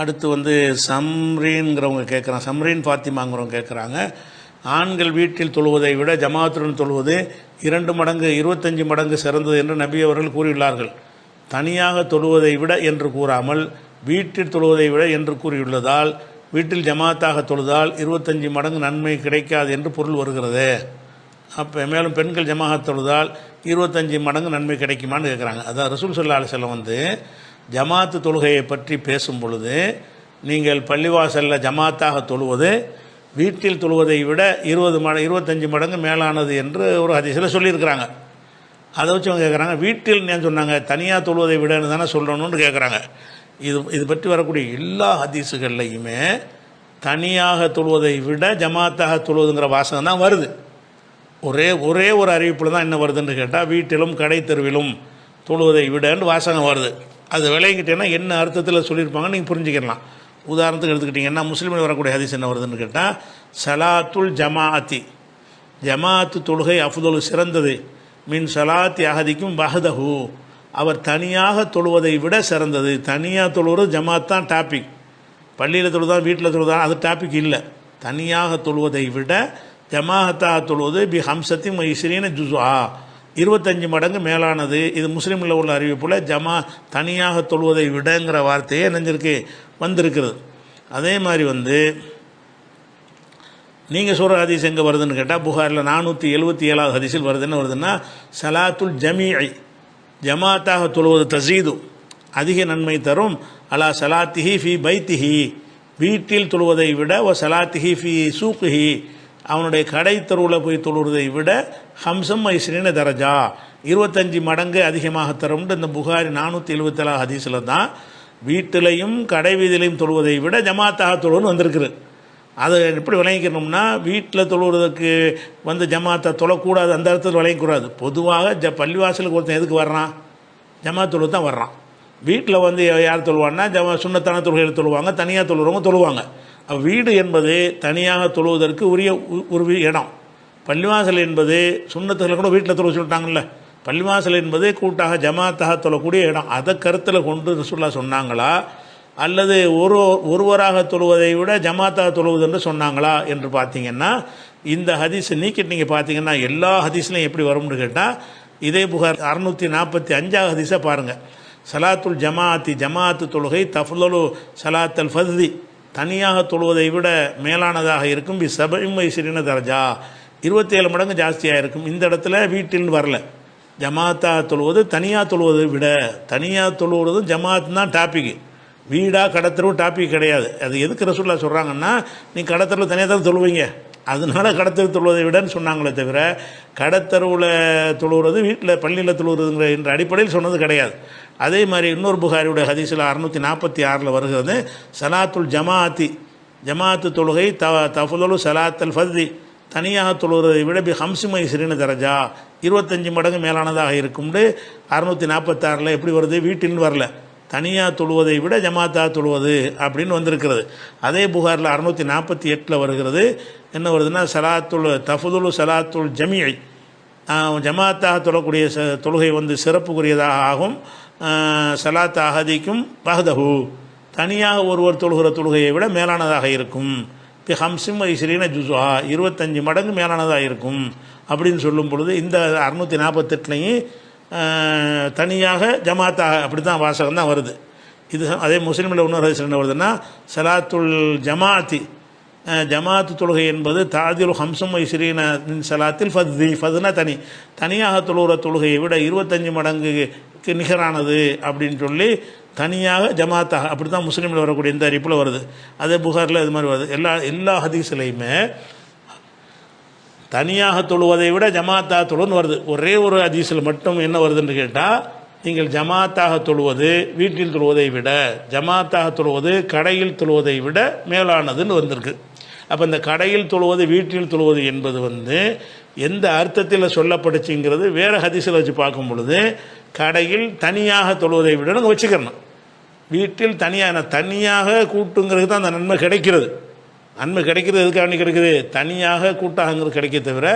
அடுத்து வந்து சம்ரீன்கிறவங்க கேட்குறாங்க சம்ரீன் ஃபாத்திமாங்கிறவங்க கேட்குறாங்க ஆண்கள் வீட்டில் தொழுவதை விட ஜமாத்துடன் தொழுவது இரண்டு மடங்கு இருபத்தஞ்சு மடங்கு சிறந்தது என்று நபி அவர்கள் கூறியுள்ளார்கள். தனியாக தொழுவதை விட என்று கூறாமல் வீட்டில் தொழுவதை விட என்று கூறியுள்ளதால் வீட்டில் ஜமாத்தாக தொழுதால் இருபத்தஞ்சி மடங்கு நன்மை கிடைக்காது என்று பொருள் வருகிறது. அப்போ மேலும் பெண்கள் ஜமாக தொழுதால் இருபத்தஞ்சி மடங்கு நன்மை கிடைக்குமான்னு கேட்குறாங்க அதான் ரசூல் சல்லா அலிசல்லம் வந்து ஜமாத்து தொழுகையை பற்றி பேசும் பொழுது நீங்கள் பள்ளிவாசலில் ஜமாத்தாக தொழுவது வீட்டில் தொழுவதை விட இருபது மட இருபத்தஞ்சி மடங்கு மேலானது என்று ஒரு அதிசயில் சொல்லியிருக்கிறாங்க. அதை வச்சு அவங்க கேட்குறாங்க வீட்டில் ஏன் சொன்னாங்க தனியாக தொழுவதை விடன்னு தானே சொல்லணும்னு கேட்குறாங்க இது இது பற்றி வரக்கூடிய எல்லா ஹதீஸுகள்லையுமே தனியாக தொழுவதை விட ஜமாத்தாக தொழுவதுங்கிற வாசகம் தான் வருது. ஒரே ஒரே ஒரு அறிவிப்பில் தான் என்ன வருதுன்னு கேட்டால் வீட்டிலும் கடை தெருவிலும் தொழுவதை விடன்னு வாசகம் வருது. அது விளையங்கிட்டேன்னா என்ன அர்த்தத்தில் சொல்லியிருப்பாங்க நீங்கள் புரிஞ்சுக்கலாம் உதாரணத்துக்கு எடுத்துக்கிட்டிங்கன்னா முஸ்லீமில் வரக்கூடிய ஹதீஸ் என்ன வருதுன்னு கேட்டால் சலாத்துல் ஜமாஅத்தி. ஜமாஅத்து தொழுகை அஃதுல் சிறந்தது. மின் சலாத்தி அகதிக்கும் பஹதஹு அவர் தனியாக தொழுவதை விட சிறந்தது. தனியாக தொழுவது ஜமாத் தான் டாபிக். பள்ளியில் தொழுதான் வீட்டில் தொழுதான் அது டாபிக் இல்லை. தனியாக தொழுவதை விட ஜமாஹத்தாக தொழுவது பி ஹம்சத்தி மைஸ்ரீன ஜுசுஆ இருபத்தஞ்சு மடங்கு மேலானது. இது முஸ்லீமில் உள்ள அறிவிப்பில் ஜமா தனியாக தொழுவதை விடங்கிற வார்த்தையே நினைஞ்சிருக்கு வந்திருக்கிறது. அதே மாதிரி வந்து நீங்கள் சொல்கிற ஹதீஸ் எங்கே வருதுன்னு கேட்டால் புகாரில் நானூற்றி எழுபத்தி ஏழாவது ஹதீஸில் வருதுன்னு வருதுன்னா சலாத்துல் ஜமீஐ ஜமாத்தாக தொழுவது தசீது அதிக நன்மை தரும் அலா சலாத்திஹி ஃபி பைத்திஹி வீட்டில் தொழுவதை விட ஓ சலாத்திஹி ஃபி சூக்குஹி அவனுடைய கடை தெருவில் போய் தொழுவதை விட ஹம்சம் ஐஸ்ரீன தரஜா. இருபத்தஞ்சி மடங்கு அதிகமாக தரும்னு இந்த புகாரி நானூற்றி எழுபத்தேழா ஹதீஸில் தான். வீட்டிலையும் கடை வீதியிலையும் தொழுவதை விட ஜமாத்தாக தொழுன்னு வந்திருக்குது. அதை எப்படி விளங்கிக்கணும்னா வீட்டில் தொழுவதற்கு வந்து ஜமாத்தை தொழக்கூடாது அந்த இடத்துல விளங்கக்கூடாது. பொதுவாக ஜ பள்ளிவாசலுக்கு ஒருத்தன் எதுக்கு வர்றான்? ஜமாத் தொழுவு தான் வர்றான். வீட்டில் வந்து யார் தொழுவான்னா ஜமா சுண்ணத்தான தொழுகையில் தொழுவாங்க தனியாக தொழுகிறவங்க தொழுவாங்க. வீடு என்பது தனியாக தொழுவதற்கு உரிய உ- ஒரு இடம். பள்ளிவாசல் என்பது சுண்ணத்துகளை கூட வீட்டில் தொழுவ சொல்லிட்டாங்கல்ல. பள்ளிவாசல் என்பது கூட்டாக ஜமாத்தாக தொழக்கூடிய இடம். அதை கருத்தில் கொண்டு ரசுல்லா சொன்னாங்களா? அல்லது ஒரு ஒருவராக தொழுவதை விட ஜமாத்தாக தொழுவது என்று சொன்னாங்களா என்று பார்த்தீங்கன்னா இந்த ஹதீஸை நீக்கிட்டு நீங்கள் பார்த்தீங்கன்னா எல்லா ஹதீஸ்லையும் எப்படி வரும்னு கேட்டால் இதே புகார் அறுநூற்றி நாற்பத்தி அஞ்சாவது ஹதீஸை பாருங்கள் சலாத்துல் ஜமாத்தி ஜமாஅத்து தொழுகை தஃலுலு சலாத்தல் ஃபதி தனியாக தொழுவதை விட மேலானதாக இருக்கும். பி சபைமை சிறின தரஜா. இருபத்தேழு மடங்கு ஜாஸ்தியாக இருக்கும் இந்த இடத்துல வீட்டில் வரல. ஜமாத்தா தொழுவது தனியாக தொழுவதை விட தனியாக தொழுவதும் ஜமாத் தான் டாப்பிக்கு. வீடாக கடத்தரவு டாபிக் கிடையாது. அது எதுக்கு ரசூல்லா சொல்கிறாங்கன்னா நீ கடத்தரவு தனியாக தான் தொழுவீங்க? அதனால கடத்தரு தொழுவதை விடன்னு சொன்னாங்களே தவிர கடத்தருவில் தொழுகிறது வீட்டில் பள்ளியில் தொழுகிறதுங்கிற என்ற அடிப்படையில் சொன்னது கிடையாது. அதே மாதிரி இன்னொரு புகாரியுடைய ஹதீஸில் அறுநூற்றி நாற்பத்தி ஆறில் வருகிறது. சலாத்துல் ஜமாஅத்தி ஜமாத்து தொழுகை த தஃபுலு சலாத்தல் ஃபதி தனியாக தொழுகிறதை விட பி ஹம்சிமை சிறின தரஜா. இருபத்தஞ்சி மடங்கு மேலானதாக இருக்கும்னு அறுநூற்றி நாற்பத்தாறில் எப்படி வருது? வீட்டில் வரல. தனியாக தொழுவதை விட ஜமாத்தா தொழுவது அப்படின்னு வந்திருக்கிறது. அதே புகாரில் அறுநூற்றி நாற்பத்தி எட்டில் வருகிறது. என்ன வருதுன்னா சலாத்துல் தஃபுதுல் சலாத்துல் ஜமியை ஜமாத்தாக தொழக்கூடிய ச தொழுகை வந்து சிறப்புக்குரியதாக ஆகும். ஆஹ், சலாத் அகதிக்கும் பஹதஹு தனியாக ஒருவர் தொழுகிற தொழுகையை விட மேலானதாக இருக்கும். பி ஹம்சிம் ஐஸ்ரீன ஜுசுஹா இருபத்தஞ்சி மடங்கு மேலானதாக இருக்கும். அப்படின்னு சொல்லும் பொழுது இந்த அறுநூற்றி நாற்பத்தெட்டுலையும் தனியாக ஜமாத்தாக அப்படி தான் வாசகம் தான் வருது. இது அதே முஸ்லீமில் இன்னொரு ஹதீஸ் என்ன வருதுன்னா சலாத்துல் ஜமாத்தி ஜமாத்து தொழுகை என்பது தாதில் ஹம்சம் ஐஸ்ரீன சலாத்தில் ஃபத்தி ஃபதுனா தனி. தனியாக தொழுகிற தொழுகையை விட இருபத்தஞ்சி மடங்குக்கு நிகரானது அப்படின்னு சொல்லி தனியாக ஜமாத்தாக அப்படி தான் முஸ்லீமில் வரக்கூடிய இந்த அறிப்பில் வருது. அதே புகாரில் இது மாதிரி வருது. எல்லா எல்லா ஹதீஸ்லையுமே தனியாக தொழுவதை விட ஜமாத்தா தொழுன்னு வருது. ஒரே ஒரு ஹதீஸில் மட்டும் என்ன வருதுன்னு கேட்டால் நீங்கள் ஜமாத்தாக தொழுவது வீட்டில் தொழுவதை விட ஜமாத்தாக தொழுவது கடையில் தொழுவதை விட மேலானதுன்னு வந்திருக்கு. அப்போ இந்த கடையில் தொழுவது வீட்டில் தொழுவது என்பது வந்து எந்த அர்த்தத்தில் சொல்லப்படுச்சுங்கிறது வேறு ஹதீஸில் வச்சு பார்க்கும் பொழுது கடையில் தனியாக தொழுவதை விட நம்ம வச்சுக்கிறணும் வீட்டில் தனியாக தனியாக கூட்டுங்கிறது தான் அந்த நன்மை கிடைக்கிறது. நன்மை கிடைக்கிறது எதுக்காண்டி கிடைக்குது? தனியாக கூட்டாகங்கிறது கிடைக்க தவிர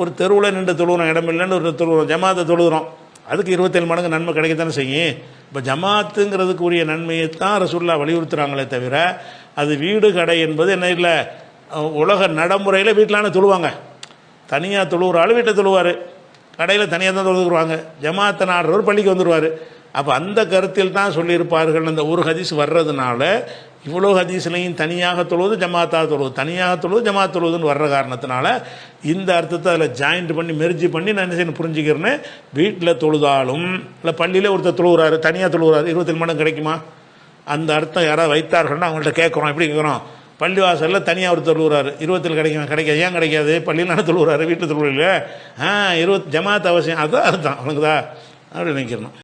ஒரு தெருவில் நின்று தொழுகிறோம் இடம் இல்லைன்னு ஒரு தொழுகிறோம் ஜமாத்தை தொழுகிறோம். அதுக்கு இருபத்தேழு மடங்கு நன்மை கிடைக்கத்தானே செய்யும். இப்போ ஜமாத்துங்கிறதுக்கு உரிய நன்மையை தான் ரசுல்லா வலியுறுத்துகிறாங்களே தவிர அது வீடு கடை என்பது என்ன இல்லை உலக நடைமுறையில் வீட்டிலான தொழுவாங்க. தனியாக தொழுகிற ஆள் வீட்டை தொழுவார். கடையில் தனியாக தான் தொழுதுக்குருவாங்க. ஜமாத்தை நாடுறவர் பள்ளிக்கு வந்துடுவார் அப்போ அந்த கருத்தில் தான் சொல்லியிருப்பார்கள். அந்த ஒரு ஹதீஸ் வர்றதுனால இவ்வளோ ஹதீஸ்லையும் தனியாக தொழுவது ஜமாத்தாக தொழுவது தனியாக தொழுவது ஜமாத் தொழுவதுன்னு வர்ற காரணத்தினால இந்த அர்த்தத்தை அதில் ஜாயிண்ட் பண்ணி மெர்ஜி பண்ணி நான் என்ன செய்யணும் புரிஞ்சுக்கிறேன்னு வீட்டில் தொழுதாலும் இல்லை பள்ளியில் ஒருத்தர் தொழுகிறாரு தனியாக தொழுகிறாரு இருபத்தி மடம் கிடைக்குமா? அந்த அர்த்தம் யாராவது வைத்தார்கள்னா அவங்கள்ட்ட கேட்குறோம். எப்படி கேட்குறோம்? பள்ளிவாசலில் தனியாக ஒருத்தர் தொழுகிறாரு இருபத்தில் கிடைக்குமா? கிடைக்காது. ஏன் கிடைக்காது? பள்ளியில் தானே தொழுகிறாரு வீட்டில் தொழுவில் ஆ இருபத் ஜமாத் அவசியம். அதுதான் அர்த்தம். அவனுக்குதா அப்படி நினைக்கிறோம்